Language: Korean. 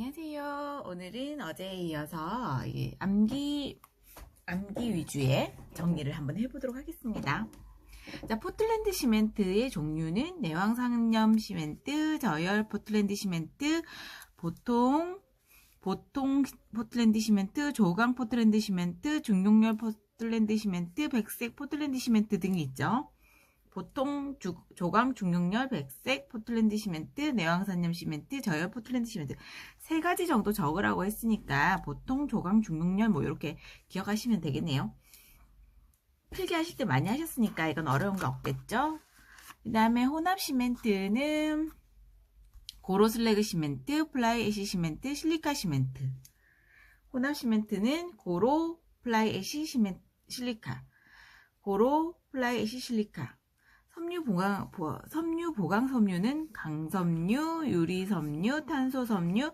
안녕하세요. 오늘은 어제에 이어서 이 암기, 암기 위주의 정리를 한번 해보도록 하겠습니다. 자, 포틀랜드 시멘트의 종류는 내왕상염 시멘트, 저열 포틀랜드 시멘트, 보통, 보통 포틀랜드 시멘트, 조강 포틀랜드 시멘트, 중용열 포틀랜드 시멘트, 백색 포틀랜드 시멘트 등이 있죠. 보통 주- 조강 중용열 백색 포틀랜드 시멘트, 내왕산염 시멘트, 저열 포틀랜드 시멘트 세 가지 정도 적으라고 했으니까 보통 조강 중용열 뭐 이렇게 기억하시면 되겠네요. 필기 하실 때 많이 하셨으니까 이건 어려운 거 없겠죠? 그 다음에 혼합 시멘트는 고로슬래그 시멘트, 플라이 애쉬 시멘트, 실리카 시멘트. 혼합 시멘트는 고로, 플라이 애쉬 시멘트, 실리카. 고로, 플라이 애쉬 실리카. 섬유 보강, 보- 섬유 보강 섬유는 강섬유, 유리 섬유, 탄소 섬유,